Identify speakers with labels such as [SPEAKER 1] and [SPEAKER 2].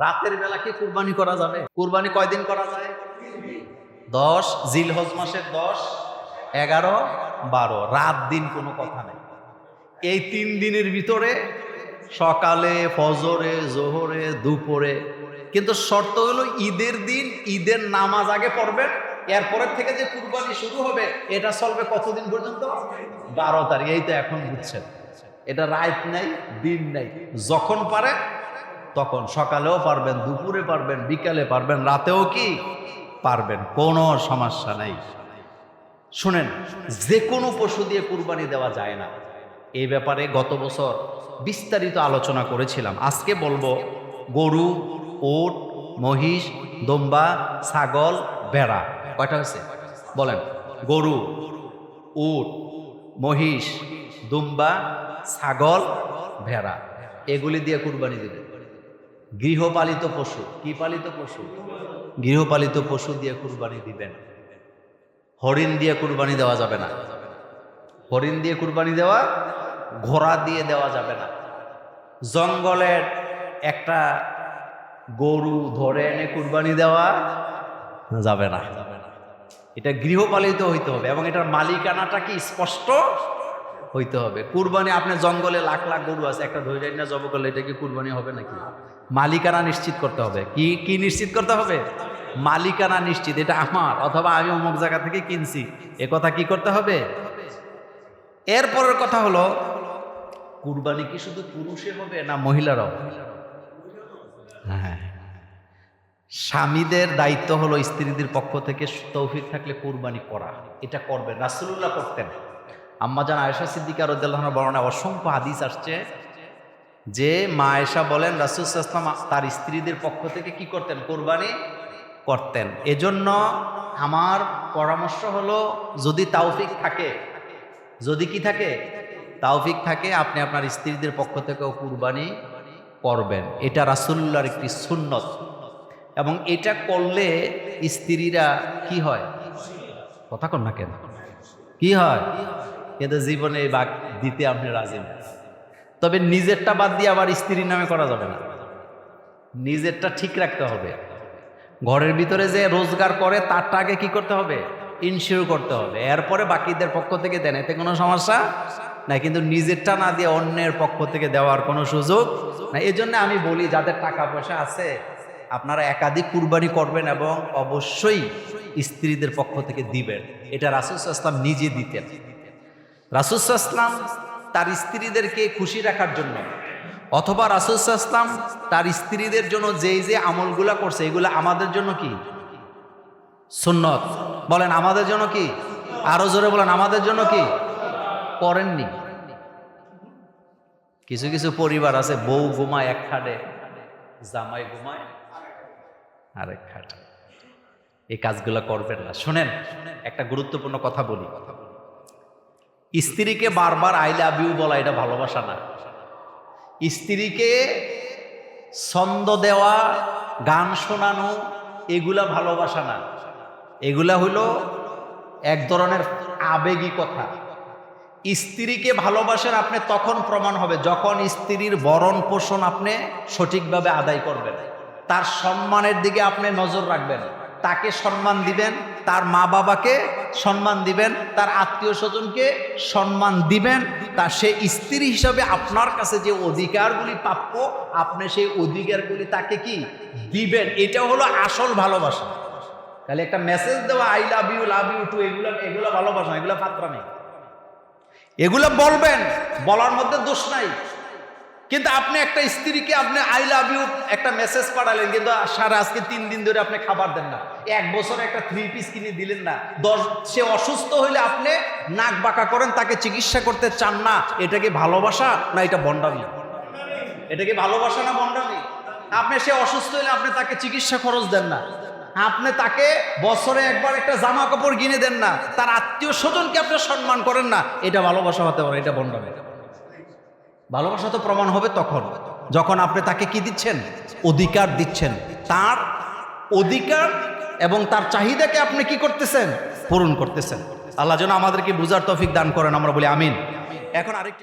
[SPEAKER 1] রাতের বেলা কি কুরবানি করা যাবে? কুরবানি কয়দিন করা যায়? দশ জিল হজ মাসের দশ, এগারো, বারো। রাত দিন কোনো কথা নেই। এই তিন দিনের ভিতরে সকালে, ফজরে, জোহরে, দুপুরে। কিন্তু শর্ত হলো ঈদের দিন, ঈদের নামাজ আগে পড়বেন, এরপরের থেকে যে কুরবানি শুরু হবে, এটা চলবে কতদিন পর্যন্ত? বারো তারিখ। এই তো এখন বুঝছেন। এটা রাত নাই, দিন নাই। যখন পারে তখন সকালেও পারবেন, দুপুরে পারবেন, বিকালে পারবেন, রাতেও কি পারবেন, কোনো সমস্যা নাই। শুনেন যে কোনো পশু দিয়ে কুরবানি দেওয়া যায় না। এই ব্যাপারে গত বছর বিস্তারিত আলোচনা করেছিলাম। আজকে বলব গরু, ওট, মহিষ, দম্বা, ছাগল বেড়া কয়টা হয়েছে? বলেন, গরু উট মহিষ, দুম্বা, ছাগল, ভেড়া, এগুলি দিয়ে কুরবানি দেবে গৃহপালিত পশু, কি পালিত পশু? গৃহপালিত পশু দিয়ে কুরবানি দিবেন হরিণ দিয়ে কুরবানি দেওয়া যাবে না। হরিণ দিয়ে কুরবানি দেওয়া, ঘোড়া দিয়ে দেওয়া যাবে না। জঙ্গলের একটা গরু ধরে এনে কুরবানি দেওয়া যাবে না। এটা গৃহপালিত হইতে হবে এবং এটার মালিকানাটা কি? স্পষ্ট হইতে হবে। কুরবানি, আপনি জঙ্গলে লাখ লাখ গরু আছে, একটা ধরে না জব করলে এটা কি কুরবানি হবে নাকি? মালিকানা নিশ্চিত করতে হবে। কি কি নিশ্চিত করতে হবে? মালিকানা নিশ্চিত, এটা আমার, অথবা আমি অমুক জায়গা থেকে কিনছি। এ কথা কি করতে হবে? এরপরের কথা হলো, কুরবানি কি শুধু পুরুষে হবে না মহিলারাও? হ্যাঁ। স্বামীদের দায়িত্ব হলো স্ত্রীদের পক্ষ থেকে তৌফিক থাকলে কুরবানি করা। এটা করবেন রাসুল্লাহ করতেন। আম্মাজান আয়েশা সিদ্দিকা রদ্দাল্লাহর বর্ণনা, অসংখ্য হাদিস আসছে। যে মা আয়েশা বলেন, রাসুল ইসলাম তার স্ত্রীদের পক্ষ থেকে কি করতেন? কোরবানি করতেন। এজন্য আমার পরামর্শ হলো, যদি তাওফিক থাকে, যদি কি থাকে, তাওফিক থাকে, আপনি আপনার স্ত্রীদের পক্ষ থেকেও কুরবানি করবেন। এটা রাসুল্লাহর একটি সুন্নত। এবং এটা করলে স্ত্রীরা কি হয়? কথা কন না কেন? কি হয়? কিন্তু জীবনে এই দিতে আপনি রাজি না। তবে নিজেরটা বাদ দিয়ে আবার স্ত্রীর নামে করা যাবে না। নিজেরটা ঠিক রাখতে হবে। ঘরের ভিতরে যে রোজগার করে, তারটা আগে কি করতে হবে? ইনশিওর করতে হবে। এরপরে বাকিদের পক্ষ থেকে দেন। এতে কোনো সমস্যা না কিন্তু নিজেরটা না দিয়ে অন্যের পক্ষ থেকে দেওয়ার কোনো সুযোগ না এই জন্য আমি বলি, যাদের টাকা পয়সা আছে, আপনারা একাধিক কুরবানি করবেন এবং অবশ্যই স্ত্রীদের পক্ষ থেকে দিবেন। এটা রাসুল ইসলাম নিজে দিতেন। রাসুল ইসলাম তার স্ত্রীদেরকে খুশি রাখার জন্য। অথবা রাসুল ইসলাম তার স্ত্রীদের জন্য যেই যে আমলগুলা করছে, এগুলা আমাদের জন্য কি? সুন্নত। বলেন, আমাদের জন্য কি? আরও জোরে বলেন, আমাদের জন্য কি? করেননি। কিছু কিছু পরিবার আছে, বউ ঘুমায়, এক খাটে, জামাই ঘুমায়, আরেক খাটে। এই কাজগুলো করবেন না। শুনেন, একটা গুরুত্বপূর্ণ কথা বলি। স্ত্রীকে বারবার আই লাভ ইউ বলা এটা ভালোবাসা না। স্ত্রীকে ছন্দ দেওয়া, গান শোনানো, এগুলা ভালোবাসা না। এগুলা হইল এক ধরনের আবেগী কথা। স্ত্রীকে ভালোবাসেন আপনি, তখন প্রমাণ হবে যখন স্ত্রীর বরণ পোষণ আপনি সঠিকভাবে আদায় করবেন। তার সম্মানের দিকে আপনি নজর রাখবেন। তাকে সম্মান দিবেন, তার মা বাবাকে সম্মান দিবেন, তার আত্মীয় স্বজনকে সম্মান দিবেন তার সে স্ত্রী হিসাবে আপনার কাছে যে অধিকারগুলি প্রাপ্য, আপনি সেই অধিকারগুলি তাকে কি দিবেন? এটা হলো আসল ভালোবাসা। তাহলে একটা মেসেজ দেওয়া I love you love you too এগুলো এগুলো ভালোবাসা এগুলো ফাত্রা নেই। এগুলো বলবেন, বলার মধ্যে দোষ নাই। কিন্তু আপনি একটা স্ত্রীকে আপনি আই লাভ ইউ একটা মেসেজ পাঠালেন, কিন্তু সারা আজকে তিন দিন ধরে আপনি খাবার দেন না। এক বছর একটা থ্রি পিস কিনে দিলেন না। দশ, সে অসুস্থ হইলে আপনি নাক বাঁকা করেন, তাকে চিকিৎসা করতে চান না। এটা কি ভালোবাসা না এটা বন্ডামি? এটা কি ভালোবাসা না বন্ডামি? আপনি সে অসুস্থ হইলে আপনি তাকে চিকিৎসা খরচ দেন না। আপনি তাকে বছরে একবার একটা জামা কাপড় কিনে দেন না। তার আত্মীয় স্বজনকে আপনি সম্মান করেন না। এটা ভালোবাসা হতে পারে, এটা বন্ডামি। ভালোবাসা তো প্রমাণ হবে তখন। যখন আপনি তাকে কি দিচ্ছেন? অধিকার দিচ্ছেন। তার অধিকার এবং তার চাহিদাকে আপনি কি করতেছেন? পূরণ করতেছেন। আল্লাহ যেন আমাদেরকে বুঝার তফিক দান করেন। আমরা বলি আমিন। এখন আরেকটি